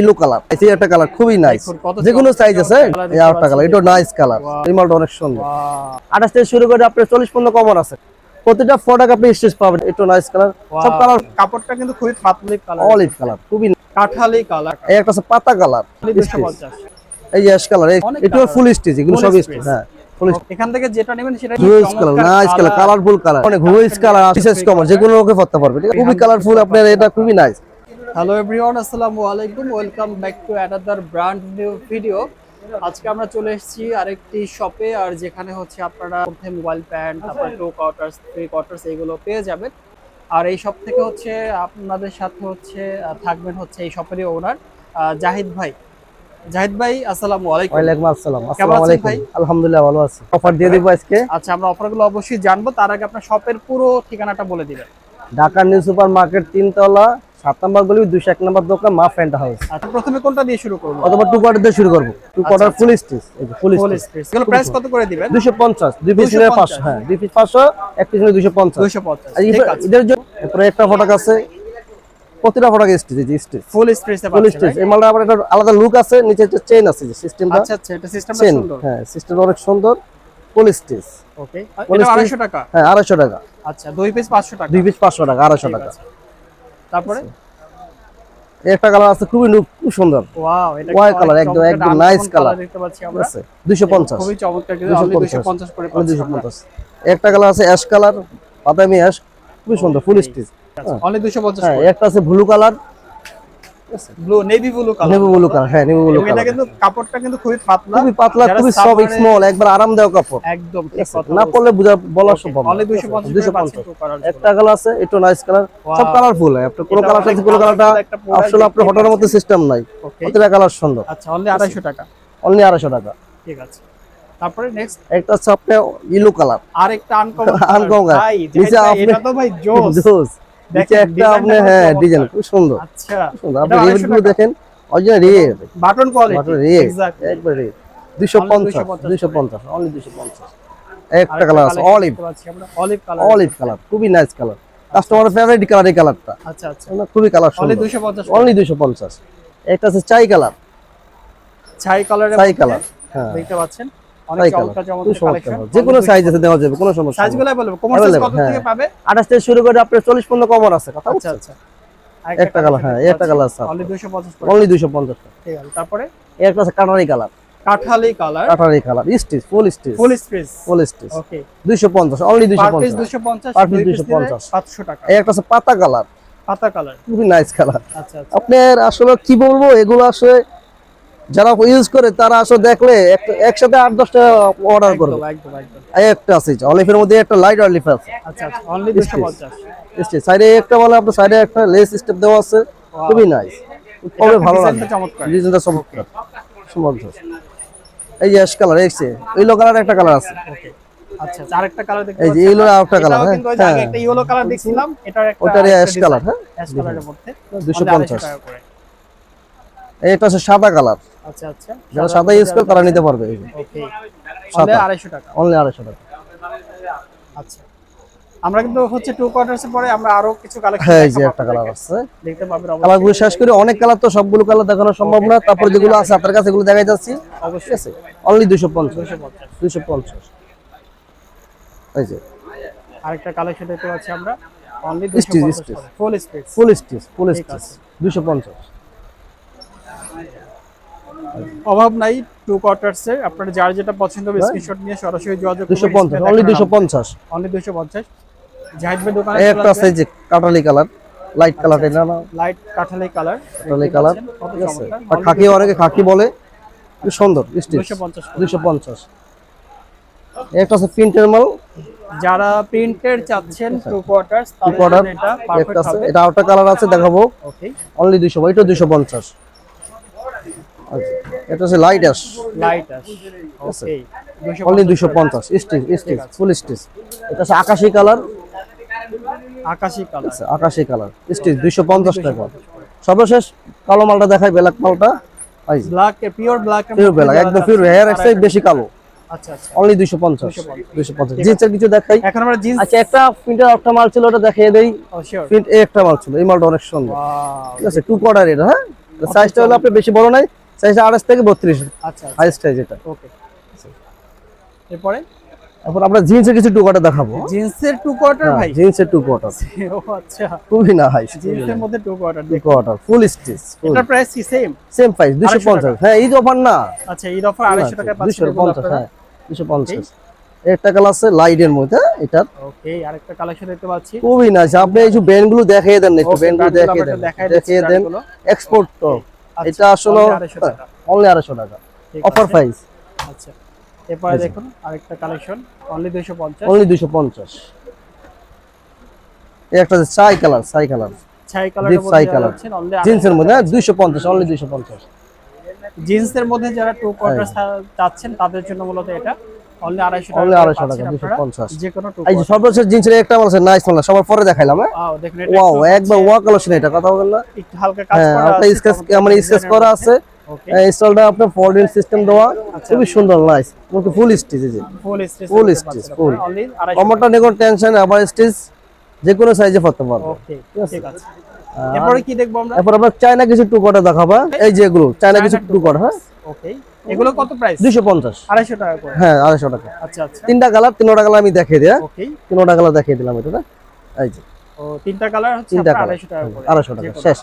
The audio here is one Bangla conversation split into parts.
ইলো কালার এই একটা কালার খুবই নাইস যে কোনো সাইজ আছে এই দেখতে আরেকটা কালার এটা নাইস কালার. এই মালটা অনেক সুন্দর। Wow, আঠাশ থেকে শুরু করে আপনার চল্লিশ পর্যন্ত কমন আছে। প্রতিটা প্রোডাক্ট আপনি স্টেজ পাবেন। একটু নাইস কালার সব কালার কাপড়টা কিন্তু খুবই পাতলি কালার অলিভ কালার খুবই কাঠালি কালার এই একটা আছে পাতা কালার এই অ্যাশ কালার এটা ফুল এগুলো সব হ্যাঁ এখান থেকে যেটা নেবেন সেটা colour nice colour colourful colour অনেক হুইস কালার বিশেষ কমন যে কোনো লোকে পড়তে পারবে? খুবই কালারফুল আপনার এটা খুবই নাইস হ্যালো এভরিওয়ান আসসালামু আলাইকুম। Welcome back to another brand new video আজকে আমরা চলে এসেছি আরেকটি শপে আর যেখানে হচ্ছে আপনারা মধ্যে মোবাইল প্যান্ট তারপরে টু কোয়ার্টার্স থ্রি কোয়ার্টার্স এগুলো পেয়ে যাবেন। আর এই শপ থেকে হচ্ছে আপনাদের সাথে হচ্ছে থাকবেন হচ্ছে এই শপেরই ওনার জাহিদ ভাই। জাহিদ ভাই আসসালামু আলাইকুম। ওয়ালাইকুম আসসালাম। আসসালামু আলাইকুম। ভাই? আলহামদুলিল্লাহ ভালো আছি। অফার দিয়ে দিব আজকে। আচ্ছা আমরা অফারগুলো অবশ্যই জানব। তার আগে আপনার শপের পুরো ঠিকানাটা বলে দিবেন। ঢাকা নিউ সুপার মার্কেট তিনতলা সাত নম্বর গলি দুশো এক নম্বর দোকান মা ফ্যান্ট হাউস। আচ্ছা প্রথমে কোনটা দিয়ে শুরু করব? অথবা টু কোয়ার্টার দিয়ে শুরু করব। Two quarter full stitch full stitch price কত করে দিবেন? দুশো পঞ্চাশ দুই পিস নিলে পাঁচশো হ্যাঁ দুই পিস পাঁচশো এক পিস নিলে দুশো পঞ্চাশ। দুইশো পঞ্চাশ এদের জন্য এরপরে একটা ফটাক আছে প্রতিটা ফটাক স্টিচ এই স্টিচ ফুল স্পেসে ফুল স্টিচ এই মালটা আবার একটা আলাদা লুক আছে নিচে একটা চেইন আছে যে সিস্টেমটা আচ্ছা আচ্ছা এটা সিস্টেমটা সুন্দর। হ্যাঁ অনেক সুন্দর। ফুল স্টিচ ওকে এটা 250 টাকা? হ্যাঁ আড়াইশো টাকা। আচ্ছা দুই পিস 500 টাকা। দুই পিস পাঁচশো টাকা আড়াইশো ঠিক টাকা। আছে। তারপরে? একটা কালার আছে খুবই খুব সুন্দর। ওয়াও এটা color, একদম- একদম নাইস কালার দেখতে পাচ্ছি আমরা। আছে দুইশো পঞ্চাশ। খুবই চমৎকার কিন্তু 250 করে 250 করে পাচ্ছি দুইশো পঞ্চাশ। একটা কালার আছে অ্যাশ কালার বাদামি অ্যাশ খুবই সুন্দর ফুল স্টিচ অনলি 250 হ্যাঁ একটা আছে blue colour blue navy blue colour navy blue colour হ্যাঁ নেভি ব্লু এটা কিন্তু কাপড়টা কিন্তু খুবই পাতলা। খুবই পাতলা খুবই সব স্মল একবার আরামদায়ক কাপড়। একদম ঠিক ঠিক আছে? কথা না পড়লে বুঝা বলা সম্ভব অনলি 250 দুশো করে পাচ্ছি পঞ্চাশ টু কালার একটা কালার আছে একটু নাইস কালার সব কালারফুল আপনার কোনো কালার অনেক আছে কালারটা colourful একটা product আসলে আপনার দেখতে হোটেলের মধ্যে সিস্টেম নাই। প্রতিটা কালার সুন্দর। আচ্ছা অনলি 250 টাকা। অনলি আড়াইশো টাকা। ঠিক আছে। তারপরে নেক্সট একটা আপনার কালার আরেকটা আনকমন Uncommon ভাই নিচে নিচে আপনি- এটা তো ভাই জোস। জোস। নিচে একটা আপনি হ্যাঁ ডিজাইন খুব সুন্দর। আচ্ছা। সুন্দর। আপনি 250 টাকা। দেখেন original rate button quality rate exactly একবার Only পঞ্চাশ 250 অনলি দুশো পঞ্চাশ একটা কালার আছে olive olive colour olive colour খুবই নাইস কালার কাস্টমারের ফেভারিট কালার এই কালারটা আচ্ছা আচ্ছা। খুবই কালার অনলি 250 অনলি দুশো পঞ্চাশ। একটা আছে চাই কালার ছাই কালারের চাই কালার হ্যাঁ। দেখতে পাচ্ছেন। অনেক চাই চমৎকার কালার খুব চমৎকার চমৎকার কালেকশন যে কোনো সাইজ আছে দেওয়া যাবে কোনো সমস্যা সাইজগুলো বলব কোমর সাইজ কত থেকে হ্যাঁ। পাবে? আঠাশ থেকে শুরু করে আপনার চল্লিশ পর্যন্ত কমন আছে কথা আচ্ছা আচ্ছা। একটা কালার হ্যাঁ একটা কালার আছে অনলি 250 অনলি দুশো পঞ্চাশ টাকা ঠিক আছে তারপরে? একটা আছে কাটারি কালার কাঠালি colour কাটারি colour stitch full stitch full space full stitch okay দুইশো পঞ্চাশ অনলি দুইশো পার পিস পঞ্চাশ 250 Per piece দুই পিস 250 500 টাকা। এই একটা আছে পাতা কালার পাতা কালার খুবই নাইস কালার আচ্ছা আচ্ছা। আপনার আসলে কি বলব এগুলো আসলে যারা ইউজ করে তারা আসলে দেখলে একসাথে আট দশটা অর্ডার করবে। একটা আছে অলিফের মধ্যে একটা লাইট অলিফ আছে। আচ্ছা আচ্ছা অনলি 250 স্টেজ সাইডে একটা বলে আপনার সাইডে একটা লেস স্টেপ দেওয়া আছে। খুবই নাইস খুবই ভালো লাগে। ডিজাইনটা চমৎকার। ডিজাইনটা এই যে অ্যাশ কালার এসছে ইয়েলো কালার একটা কালার আছে। আচ্ছা আচ্ছা, আরেকটা কালার দেখতে এই যে ইয়েলো আরেকটা কালার হ্যাঁ হ্যাঁ। একটা ইয়েলো কালার দেখছিলাম এটার একটা ওটার অ্যাশ কালার হ্যাঁ? অ্যাশ কালারের মধ্যে। দুশো পঞ্চাশ। 250 টাকা করে। এটা হচ্ছে সাদা কালার। আচ্ছা আচ্ছা। যারা সাদা ইউজ করে তারা নিতে পারবে ওকে। সাদা। 250 টাকা। অনলি 250 টাকা। আচ্ছা। আমরা কিন্তু হচ্ছে টু কোয়ার্টারস পরে আমরা আরও কিছু কালেকশন হ্যাঁ একটা কালার আছে। দেখতে পাবেন কালারগুলো শেষ করে অনেক কালার তো সবগুলো কালার দেখানো সম্ভব না। তারপর যেগুলো আছে আপনার কাছে এগুলো দেখাই যাচ্ছি। অবশ্যই। আছে? অনলি 250 250 250 এই যে। আরেকটা কালেকশন আমরা। 250 full stitch full stitch full stitch 250 অভাব নাই টু কোয়ার্টার্স এর। আপনারা যার যেটা পছন্দ হবে স্ক্রিনশট নিয়ে সরাসরি যোগাযোগ দুশো পঞ্চাশ অনলি দুশো পঞ্চাশ। অনলি 250 জাহিদ ভাই দোকানে একটা আছে যে কাটালি কালার লাইট কালার এটা না? লাইট কাঠালি কালার কাটালি কালার ঠিক আছে। আর খাকি অনেকে খাকি বলে। খুব সুন্দর স্টিচ 250 দুশো পঞ্চাশ। একটা আছে প্রিন্টের মাল। যারা প্রিন্টের চাচ্ছেন টু কোয়ার্টার্স জন্য এটা পারফেক্ট আছে। হবে। এটা আরেকটা কালার আছে দেখাবো। ওকে অনলি দুশো এটা দুশো পঞ্চাশ। এটা হচ্ছে light ash light ash okay only দুশো পঞ্চাশ স্টিচ স্টিচ ফুল স্টিচ এটা হচ্ছে আকাশি কালার আকাশি কালার আকাশি কালার স্টিচ দুইশো পঞ্চাশ টাকা। সর্বশেষ কালো মালটা দেখাই ব্ল্যাক মালটা। Black pure black pure black একদম পিওর হেয়ার বেশি কালো। আচ্ছা আচ্ছা। অনলি জিন্সের কিছু দেখাই। এখন আমরা জিন্স আচ্ছা একটা প্রিন্টের একটা মাল ছিল ওটা দেখিয়ে দেই। ও প্রিন্ট এ একটা মাল ছিল এই মালটা অনেক সুন্দর। ঠিক আছে টু কোয়ার্টার এটা হ্যাঁ? সাইজটা হলো আপনার বেশি বড় নাই। সাইজটা আড়াইশ থেকে বত্রিশ আচ্ছা হাই সাইজ এটা। ওকে। এরপরে? এখন আমরা জিন্সের কিছু টুকাটা দেখাবো। জিন্সের টু কোয়ার্টার ভাই? জিন্সের টু কোয়ার্টার ও আচ্ছা। খুবই না হাই জিন্সের মধ্যে two quarter two quarter full stitch এটার প্রাইস কি সেম সেম প্রাইস 250 হ্যাঁ এই অফার না। আচ্ছা এই অফার আড়াইশো টাকা দুশো পাচ্ছেন পঞ্চাশ হ্যাঁ দুশো পঞ্চাশ। একটা কালার আছে লাইটের মধ্যে এটা ওকে আরেকটা কালেকশন দেখতে পাচ্ছি। খুবই না আপনি এই যে ব্যান্ডগুলো দেখিয়ে দেন একটু দেখিয়ে দেন দেখিয়ে দেন। এক্সপোর্ট তো আচ্ছা, এটা আসলে only 250 টাকা। অনলি আড়াইশো টাকা। অফার প্রাইস আচ্ছা এরপরে দেখুন আরেকটা কালেকশন অনলি দুইশো পঞ্চাশ। অনলি দুশো পঞ্চাশ। একটা ছাই কালার ছাই কালার ছাই. যাচ্ছেন অনলি জিন্সের মধ্যে হ্যাঁ দুইশো পঞ্চাশ অনলি দুইশো পঞ্চাশ। জিন্সের মধ্যে যারা টু কোয়ার্টার চাচ্ছেন তাদের জন্য মূলত এটা। অনলি আড়াইশো টাকা Only করে 250 টাকা, 250 যে কোনো এই যে সর্বশেষ জিন্সের একটা আছে নাইস মাল সবার পরে দেখাইলাম হ্যাঁ? ওয়াও দেখুন এটা ওয়াও একবার ওয়া কালেকশন এটা কথা বলেন একটু হালকা কাজ হ্যাঁ করা আছে, স্কেচ মানে স্কেচ করা আছে। ইনস্টলটা আপনার ফোল্ডিং সিস্টেম দেওয়া আচ্ছা। খুবই সুন্দর nice full stitch full stitch. কমরটা tension আবার স্টিচ যে কোনো সাইজে পড়তে পারব। ওকে ঠিক আছে? এরপরে কি দেখব আমরা? এরপর আমরা চায়না কিছু টুকটা দেখাবা এই যে এগুলো চায়না কিছু টুকট হ্যাঁ? ওকে এগুলো কত প্রাইস দুইশো পঞ্চাশ। আড়াইশো টাকা করে। হ্যাঁ টাকা। আচ্ছা আচ্ছা। তিনটা কালার তিনটা কালার আমি দেখিয়ে দিই? ওকে। তিনটা কালার দেখিয়ে দিলাম এটা না এই যে। ও তিনটা কালার হচ্ছে টাকা করে। টাকা শেষ।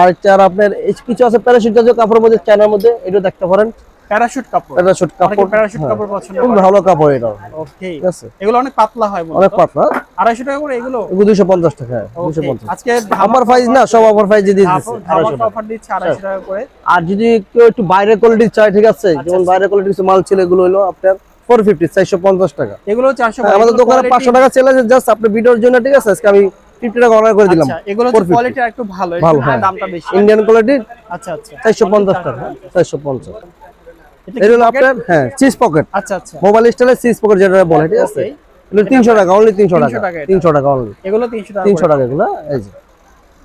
আর চার আপনার কিছু আছে প্যারাসুট জাতীয় কাপড়ের মধ্যে চায়নার মধ্যে এটা দেখতে পারেন। প্যারাশুট কাপড়। প্যারাশুট কাপড় প্যারাশুট হ্যাঁ, কাপড় পছন্দ করে। ভালো কাপড় এটা ওকে ঠিক আছে? এগুলো অনেক পাতলা হয় মূলত। অনেক পাতলা। আড়াইশো টাকা করে এগুলো? এগুলো দুশো পঞ্চাশ টাকা দুশো Okay, পঞ্চাশ। আজকে অফার প্রাইস না সব অফার প্রাইস দিয়ে দিচ্ছে অফার দিচ্ছে আড়াইশো টাকা করে। আর যদি কেউ একটু কোয়ালিটির চাই ঠিক আছে? আচ্ছা, যেমন কোয়ালিটির কিছু মাল ছিল এগুলো হলো আপনার ফোর ফিফটি চারশো পঞ্চাশ টাকা। এগুলো চারশো হ্যাঁ, আমাদের দোকানে পাঁচশো টাকা চলে যায় জাস্ট আপনি ভিডিওর জন্য ঠিক আছে? আজকে আমি ফিফটি টাকা অর্ডার করে দিলাম। আচ্ছা এগুলো কোয়ালিটি একটু ভালো একটু ভালো। দামটা বেশি। ইন্ডিয়ান কোয়ালিটির আচ্ছা আচ্ছা। চারশো পঞ্চাশ টাকা চারশো পঞ্চাশ। এটা এটা হলো আপনার হ্যাঁ চিজ পকেট আচ্ছা আচ্ছা। মোবাইল স্টাইলের চিজ পকেট যেটা বলে ঠিক আছে? এগুলো তিনশো টাকা অনলি তিনশো 300 টাকা। টাকা এটা। তিনশো টাকা অনলি এগুলো তিনশো টাকা তিনশো করে। টাকা এগুলো এই যে।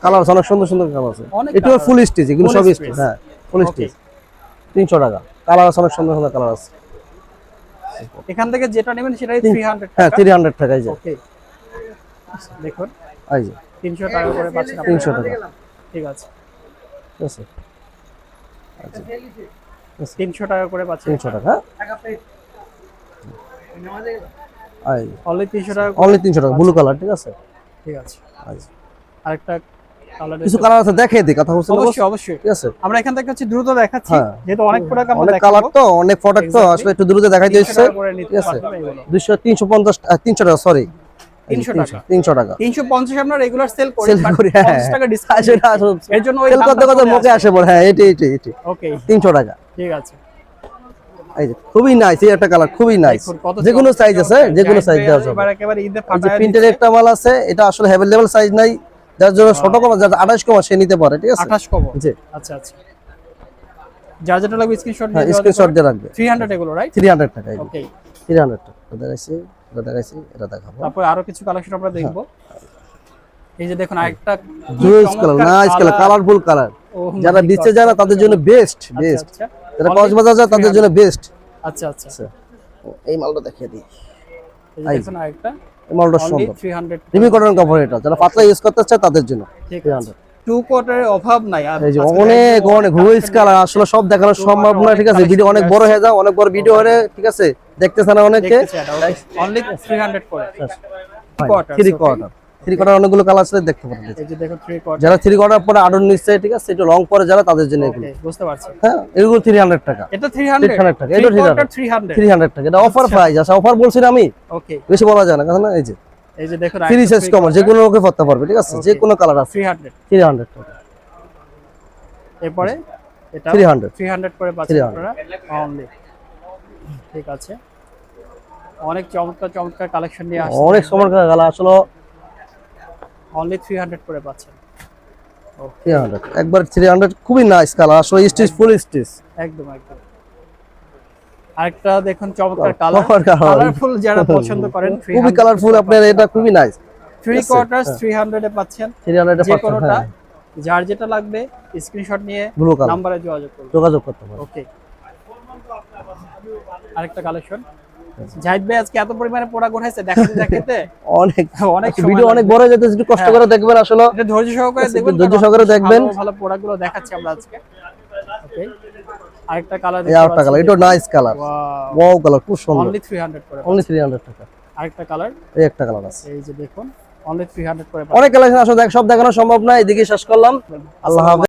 কালার অনেক সুন্দর সুন্দর কালার আছে এটাও ফুল স্টিচ এগুলো সব। স্টিচ হ্যাঁ ফুল. স্টিচ তিনশো টাকা। কালার অনেক সুন্দর সুন্দর কালার আছে এখান থেকে যেটা নেবেন সেটাই থ্রি হান্ড্রেড হ্যাঁ টাকা। থ্রি হান্ড্রেড টাকা এই যে। ওকে দেখুন। এই যে। তিনশো টাকা করে পাচ্ছেন আপনারা। তিনশো টাকা। ঠিক আছে। ঠিক আছে। তিনশো টাকা করে পাচ্ছেন তিনশো টাকা অনলি তিনশো টাকা অনলি তিনশো টাকা ব্লু কালার ঠিক আছে? ঠিক আছে। আরেকটা কালার কিছু কালার আছে দিই কথা অবশ্যই অবশ্যই। ঠিক আছে? আমরা এখান থেকে হচ্ছে দ্রুত দেখাচ্ছি হ্যাঁ। যেহেতু অনেক প্রোডাক্ট আমরা অনেক কালার তো অনেক প্রোডাক্ট তো আসলে একটু দ্রুত 300 নিতে ঠিক আছে? পারবেন এগুলো। দুশো তিনশো পঞ্চাশ তিনশো টাকা সরি 300 টাকা। তিনশো টাকা। তিনশো পঞ্চাশ আমরা রেগুলার সেল করি Sell করি, হ্যাঁ, 50 টাকা হ্যাঁ, ডিসকাউন্ট এর জন্য ওই সেল করতে করতে মুখে আসে। পড়ে হ্যাঁ এটি এটি এটি। ওকে তিনশো টাকা। ঠিক আছে। এই যে খুবই নাইস এই একটা কালার খুবই নাইস যে কোনো সাইজ আছে যে কোনো সাইজ দেওয়া যাবে একেবারে ঈদে যে ফাটায় প্রিন্টের একটা মাল আছে এটা আসলে অ্যাভেলেবল সাইজ নাই। যার জন্য ছোট কমা যার আঠাশ কমা সে নিতে পারে ঠিক আছে? আঠাশ কব জি। আচ্ছা আচ্ছা। যার যেটা লাগবে স্ক্রিনশট হ্যাঁ দিয়ে স্ক্রিনশট দিয়ে রাখবে। থ্রি হান্ড্রেড এগুলো রাইট থ্রি হান্ড্রেড টাকা ওকে থ্রি হান্ড্রেড টাকা। এটা দেখাইছি এটা দেখাইছি এটা দেখাবো। তারপর আরও কিছু কালেকশন আমরা দেখব। এই যে দেখুন আরেকটা কি জুয়েস colour nice colour colourful colour যারা. দিচ্ছে যারা তাদের জন্য বেস্ট আচ্ছা, বেস্ট আচ্ছা। যারা কক্সবাজার যায় তাদের জন্য বেস্ট আচ্ছা আচ্ছা। এই মালটা দেখিয়ে দিই। এই দেখুন আরেকটা। এই মালটা সুন্দর। থ্রি হান্ড্রেড রিমি কটন কাপড় এটা। যারা পাতলা ইউজ করতে চায় তাদের জন্য। 300 টু কোয়ার্টারের অভাব নাই। আর এই যে আজকে অনেক অনেক হুইস কালার আসলে সব দেখানো সম্ভব না ঠিক আছে? ভিডিও অনেক বড় হয়ে যায় অনেক বড় ভিডিও হলে ঠিক আছে? দেখতেছে না অনেকে অনলি থ্রি হান্ড্রেড করে। quarters, three okay. Quarter three quarter অনেকগুলো কালার আছে দেখতে পারেন এই যে। দেখো থ্রি কোয়ার্টার যারা থ্রি কোয়ার্টার পরে আডন নিচ্ছে ঠিক আছে একটু লং পরে যারা তাদের জন্য এগুলো। বুঝতে পারছি। হ্যাঁ এগুলো থ্রি হান্ড্রেড টাকা। এটা থ্রি হান্ড্রেড 300 টাকা, এটা 300 quarter three hundred three hundred টাকা। এটা অফার প্রাইস আছে অফার বলছি না আমি। ওকে বেশি বলা যায় না কথা না এই যে এই যে দেখুন থ্রি সাইজ কমার যে কোনো লোকে পড়তে পারবে ঠিক আছে যে কোনো কালার আছে। থ্রি হান্ড্রেড থ্রি হান্ড্রেড টাকা। এরপরে এটা থ্রি হান্ড্রেড থ্রি হান্ড্রেড করে পাচ্ছেন আপনারা অনলি ঠিক আছে। অনেক চমৎকার চমৎকার কালেকশন নিয়ে আসছে অনেক সময় কালার আসলে অনলি থ্রি হান্ড্রেড করে পাচ্ছেন। থ্রি হান্ড্রেড একবার থ্রি হান্ড্রেড খুবই নাইস কালার আসলে স্টিচ ফুল স্টিচ একদম একদম। আরেকটা দেখুন চমৎকার কালার কালারফুল যারা পছন্দ করেন খুবই কালারফুল আপনার এটা খুবই nice three quarters three hundred এ পাচ্ছেন। থ্রি হান্ড্রেড যে কোনোটা যার যেটা লাগবে স্ক্রিনশট নিয়ে নাম্বারে যোগাযোগ করুন। যোগাযোগ করতে পারবে ওকে আরেকটা কালেকশন জাহিদ ভাই আজকে এত পরিমাণে দেখাতে অনেক। অনেক ভিডিও অনেক বড় যেতে একটু কষ্ট হ্যাঁ। করে দেখবেন আসলে। এটা ধৈর্য সহকারে দেখবেন ধৈর্য সহকারে দেখবেন। ভালো দেখাচ্ছি আমরা আজকে। ওকে আরেকটা কালার এই আরেকটা কালার এটা নাইস কালার ওয়াও কালার খুব সুন্দর। অনলি 300 করে অনলি 300 টাকা। আরেকটা কালার এই একটা কালার আছে। এই যে দেখুন অনলি 300 করে অনেক কালেকশন আসলে সব দেখানো সম্ভব না এদিকে শেষ করলাম। আল্লাহ